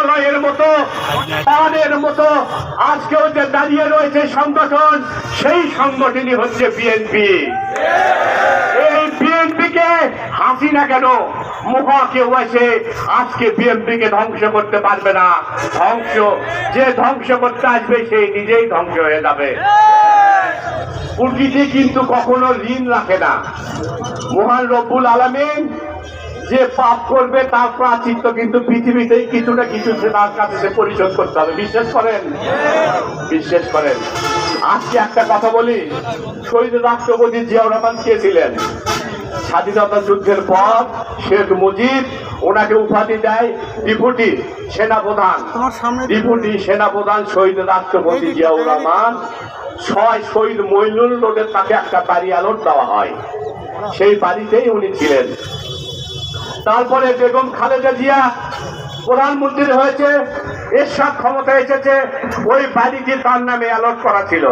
মন্ত্রণালয়ের মতো, তাদের মতো আজকেও যে দাঁড়িয়ে রয়েছে সংগঠন, সেই সংগঠনই হচ্ছে বিএনপি এই বিএনপি কে হাসিনা কেন? মুখা কেউ এসে আজকে বিএনপি কে ধ্বংস করতে পারবে না। ধ্বংস, যে ধ্বংস করতে আসবে সেই নিজেই ধ্বংস হয়ে যাবে। প্রকৃতি কিন্তু কখনো ঋণ রাখে না। মহান রব্বুল আলমিন যে পাপ করবে তার প্রাচিত্য কিন্তু পৃথিবীতেই কিছু না কিছু সে তার কাছে সে পরিশোধ করতে হবে। বিশ্বাস করেন? বিশ্বাস করেন। আজকে একটা কথা বলি। শহীদ রাষ্ট্রপতি জিয়াউর রহমান কে ছিলেন? স্বাধীনতা যুদ্ধের পর শেখ মুজিব ওনাকে উপাধি দেয় ডিপুটি সেনাপ্রধান। ডিপুটি সেনাপ্রধান শহীদ রাষ্ট্রপতি জিয়াউর রহমান। ছয় শহীদ মইনুল রোডের তাকে একটা বাড়ি আলোট দেওয়া হয়। সেই বাড়িতেই উনি ছিলেন। তারপরে বেগম খালেদা জিয়া প্রধানমন্ত্রী হয়েছে এর এরশাদ ক্ষমতা এসেছে, ওই বাড়িটি তার নামে অ্যালট করা ছিল।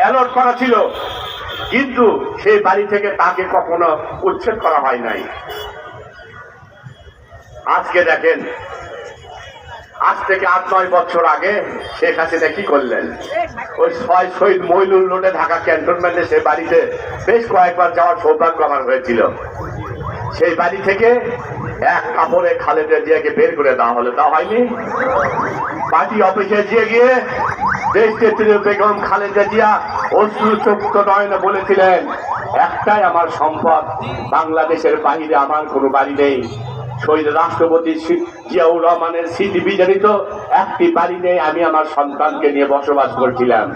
অ্যালট করা ছিল। কিন্তু সেই বাড়ি থেকে তাকে কখনো উচ্ছেদ করা হয় নাই। আজকে দেখেন আজ থেকে আট, নয় বছর আগে শেখ হাসিনা কি করলেন? ওই ছয় শহীদ মইনুল রোডে ঢাকা ক্যান্টনমেন্টে সে বাড়িতে বেশ কয়েকবার যাওয়ার সৌভাগ্য আমার হয়েছিল। সেই বাড়ি থেকে এক কাপড়ে খালেদা জিয়াকে বের করে দেওয়া হলো। তা হয়নি। পার্টি অফিসে গিয়ে গিয়ে দেশ নেত্রী বেগম খালেদা জিয়া চোক্ত নয়নে বলেছিলেন, একটাই আমার সম্পদ, বাংলাদেশের বাহিরে আমার কোনো বাড়ি নেই। শহীদ রাষ্ট্রপতি জিয়াউর রহমানের স্মৃতি বিজড়িত একটি বাড়ি নেই আমি আমার সন্তানকে নিয়ে বসবাস করছিলাম।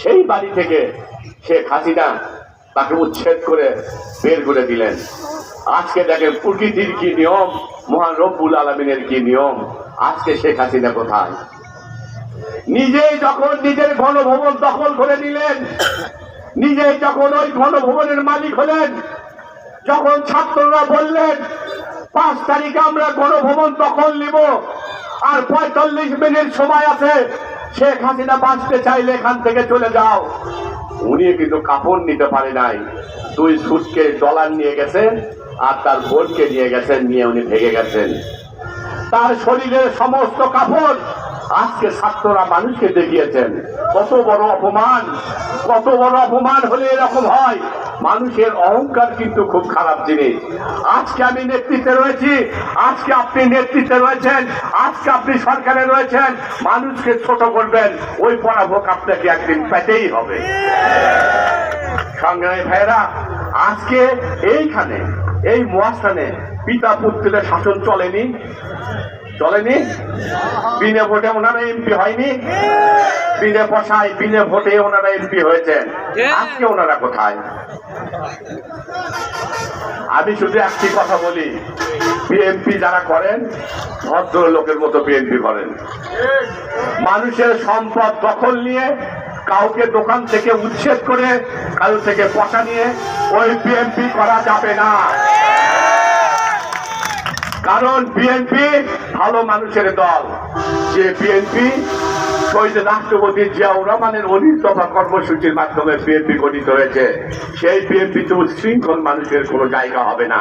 সেই বাড়ি থেকে শেখ হাসিনা তাকে উচ্ছেদ করে বের করে দিলেন। আজকে দেখেন প্রকৃতির কি নিয়ম, মহান রব্বুল আলমিনের কি নিয়ম, আজকে শেখ হাসিনা কোথায়? নিজেই যখন নিজের গণভবন দখল করে নিলেন, নিজেই যখন ওই গণভবনের মালিক হলেন, যখন ছাত্ররা বললেন পাঁচ তারিখে আমরা গণভবন দখল নিব। আর পঁয়তাল্লিশ মিনিট সময় আছে। শেখ হাসিনা বাঁচতে চাইলে এখান থেকে চলে যাও। উনি কিন্তু কাপড় নিতে পারে নাই। দুই সুটকে ডলার নিয়ে গেছেন আর তার বোনকে নিয়ে গেছেন নিয়ে উনি ভেঙে গেছেন। তার শরীরের সমস্ত কাপড় আজকে ছাত্ররা মানুষকে দেখিয়েছেন। কত বড় অপমান, কত বড় অপমান হলে এরকম হয়। মানুষের অহংকার কিন্তু খুব খারাপ জিনিস। আজকে আমি নেতৃত্বে রয়েছি, আজকে আপনি নেতৃত্বে রয়েছেন, আজকে আপনি সরকারে রয়েছেন, মানুষকে ছোট করবেন, ওই পরাভোগ আপনাকে একদিন পেতেই হবে। সংগ্রামী ভাইরা আজকে এইখানে, এই মহাস্থানে পিতা পুত্রের শাসন চলেনি। চলেনি? বিনে ভোটে ওনারা এমপি হয়নি? বিনে পশায় বিনে ভোটে ওনারা এমপি হয়েছেন আজকে ওনারা কোথায়? আমি শুধু একটি কথা বলি বিএনপি যারা করেন ভদ্র লোকের মতো বিএনপি করেন। মানুষের সম্পদ দখল নিয়ে কাউকে দোকান থেকে উচ্ছেদ করে কারও থেকে পয়সা নিয়ে ওই বিএনপি করা যাবে না। কারণ বিএনপি ভালো মানুষের দল। যে বিএনপি শহীদ রাষ্ট্রপতি জিয়াউর রহমানের উনিশ দফা কর্মসূচির মাধ্যমে বিএনপি গঠিত হয়েছে, সেই বিএনপি তো উচ্ছৃঙ্খল মানুষের কোনো জায়গা হবে না।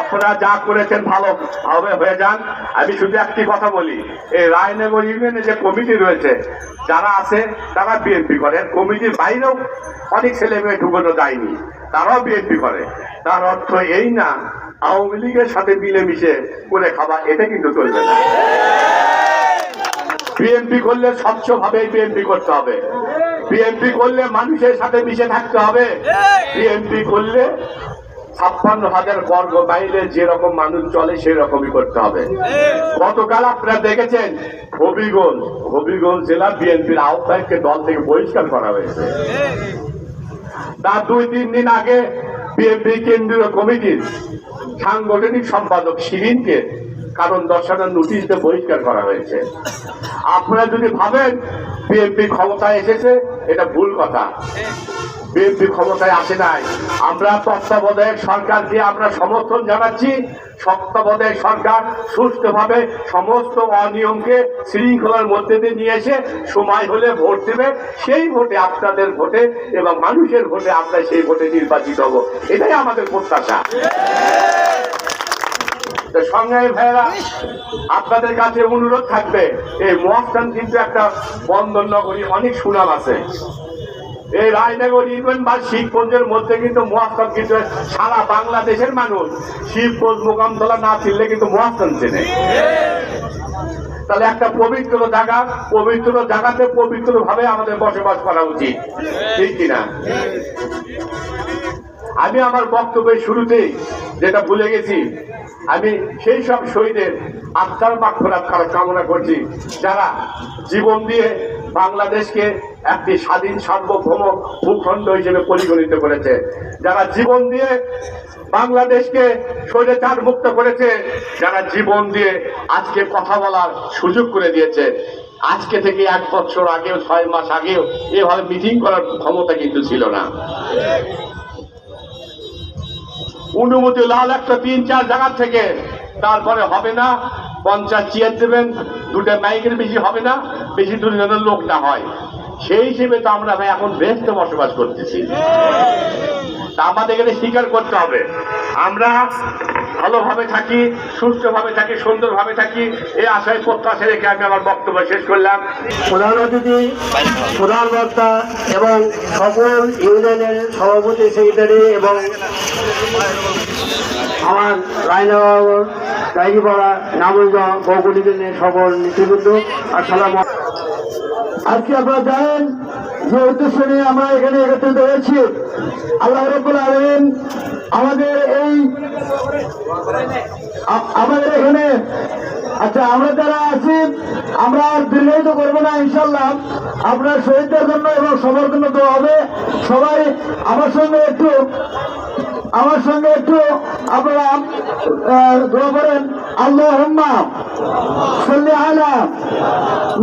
আপনারা যা করেছেন ভালো হবে, হয়ে যান। আমি শুধু একটি কথা বলি, এই রায়নগর ইউনিয়নে যে কমিটি রয়েছে, যারা আছে, তারা বিএনপি করে। কমিটির বাইরেও অনেক ছেলে মেয়ে ঢুকানো যায়নি, তারাও বিএনপি করে। তার অর্থ এই না আওয়ামী লীগের সাথে মিলেমিশে করে খাওয়া এটা কিন্তু চলবে না। বিএনপি করলে স্বচ্ছভাবে বিএনপি করতে হবে। বিএনপি করলে মানুষের সাথে মিশে থাকতে হবে। বিএনপি করলে ছাপ্পান্ন হাজার বর্গ মাইলে যেরকম মানুষ চলে, সেরকমই করতে হবে। গতকাল আপনারা দেখেছেন, হবিগঞ্জ হবিগঞ্জ জেলা বিএনপির আহ্বায়ককে দল থেকে বহিষ্কার করা হয়েছে। তার দুই তিন দিন আগে বিএনপি কেন্দ্রীয় কমিটির সাংগঠনিক সম্পাদক শিরিনকে কারণ দর্শানোর নোটিশ দিয়ে বহিষ্কার করা হয়েছে। আপনারা যদি ভাবেন, বিএনপি ক্ষমতায় এসেছে, এটা ভুল কথা। বিএনপি ক্ষমতায় আসে নাই। আমরা তত্ত্বাবধায়ক সরকার দিয়ে আমরা সমর্থন জানাচ্ছি। তত্ত্বাবধায়ক সরকার সুস্থভাবে সমস্ত অনিয়মকে শৃঙ্খলার মধ্যে দিয়ে নিয়ে এসে সময় হলে ভোট দেবে। সেই ভোটে আপনাদের ভোটে এবং মানুষের ভোটে আমরা সেই ভোটে নির্বাচিত হব। এটাই আমাদের প্রত্যাশা। সংগ্রামী ভাইয়েরা, আপনাদের কাছে অনুরোধ থাকবে, এই মহাস্থান কিন্তু একটা বন্দর নগরী অনেক সুনাম আছে। এই রায়নগর বা শিবগঞ্জের মধ্যে কিন্তু মহাস্থান কিন্তু সারা বাংলাদেশের মানুষ। শিবগঞ্জ মোকামতলা না চিনলে কিন্তু মহাস্থান চেনে। তাহলে একটা পবিত্র জায়গা, পবিত্র জায়গাতে পবিত্র ভাবে আমাদের বসবাস করা উচিত। ঠিক কিনা? আমি আমার বক্তব্যের শুরুতেই যেটা ভুলে গেছি, আমি সেই সব শহীদের আত্মার মাক্ষরাত কামনা করছি। যারা জীবন দিয়ে বাংলাদেশকে একটি স্বাধীন সার্বভৌম ভূখণ্ড হিসেবে পরিগণিত করেছে। যারা জীবন দিয়ে বাংলাদেশকে স্বৈরাচার মুক্ত করেছে, যারা জীবন দিয়ে আজকে কথা বলার সুযোগ করে দিয়েছে, আজকে থেকে এক বছর আগেও, ছয় মাস আগেও এভাবে মিটিং করার ক্ষমতা কিন্তু ছিল না। অনুমতি লাল একটা তিন চার জায়গা থেকে, তারপরে হবে না, পঞ্চাশ চেয়ার দেবেন দুটো মাইকের বেশি হবে না, বেশি দূর লোক না হয়। সেই হিসেবে তো আমরা ভাই এখন ব্যস্ত বসবাস করতেছি। তা আমাদের এখানে স্বীকার করতে হবে। আমরা ভালোভাবে থাকি, সুস্থভাবে থাকি, সুন্দরভাবে থাকি এই আশায় প্রত্যাশা রেখে আমি আমার বক্তব্য শেষ করলাম। প্রধান অতিথি, প্রধান বক্তা এবং সকল ইউনিয়নের সভাপতি, সেক্রেটারি এবং আমার রায়নগর গাইপাড়া নামগঞ্জ বগুড় সকল নেতৃবৃন্দ, আসসালাম আজকে আপনারা জানেন? যে উদ্দেশ্য নিয়ে আমরা এখানে একত্রিত হয়েছি। আল্লাহ রব্বুল আলমিন আমাদের এই আমাদের এখানে আচ্ছা আমরা যারা আছি, আমরা আর দীর্ঘায়িত করব না ইনশাল্লাহ আপনার শহীদদের জন্য এবং সবার জন্য তো হবে। সবাই আমার সঙ্গে একটু, আমার সঙ্গে একটু আপনারা আহ, দোয়া করেন আল্লাহ হুম্মা সাল্লি আলা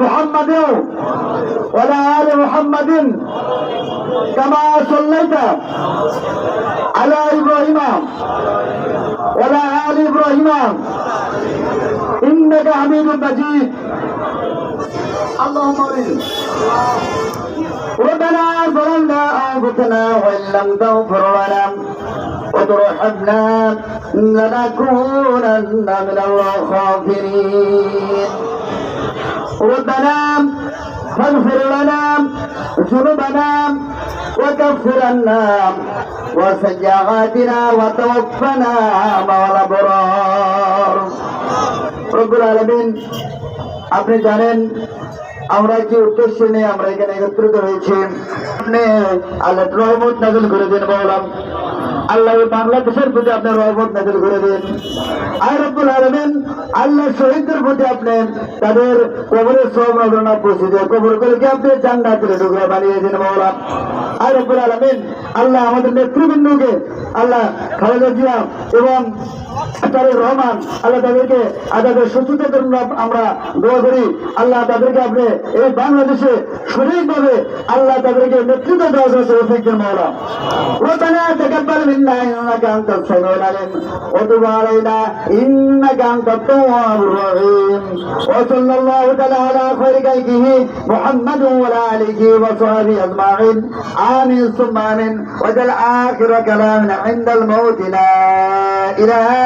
মুহাম্মাদ ওয়ালা আলি মুহাম্মাদিন কামা সাল্লাইতা আলা ইব্রাহিম ওয়ালা আলি ইব্রাহিম إنك حميد مجيد اللهم آمين ربنا ظلمنا أنفسنا وإن لم تغفر لنا وترحمنا لنكونن من الخاسرين ربنا فاغفر لنا ذنوبنا وكفر عنا وسيئاتنا وتوفنا مع الأبرار রব্বুল আলমিন আপনি জানেন আমরা কি উদ্দেশ্য নিয়ে আমরা এখানে একত্রিত হয়েছি আপনি আল্লাহ রহমত নাজল করে দিন বললাম আল্লাহ বাংলাদেশের প্রতি আপনার রহমত নাজিল করে দিন। আর আব্দুল আলমেন আল্লাহ শহীদদের প্রতি আপনি তাদের কবরের সব রচনা পৌঁছে দিয়ে কবর করে আপনি জান্নাতের টুকরা বানিয়ে দিন বললাম আর আব্দুল আলমেন আল্লাহ আমাদের নেতৃবৃন্দকে আল্লাহ খালেদা জিয়া এবং তারেক রহমান আল্লাহ তাদেরকে আর তাদের সুস্থতার জন্য আমরা দোয়া করি আল্লাহ তাদেরকে আপনি এই বাংলাদেশে সঠিকভাবে আল্লাহ তাদেরকে নেতৃত্ব দেওয়ার জন্য তৌফিক দেন মাওলা ربنا تقبل منا انك انت السميع العليم وتب علينا انك انت التواب الرحيم وصلى الله تعالى على خير خلقه محمد وعلى اله وصحبه اجمعين امين ثم امين وجل اخر كلامنا عند الموت لا اله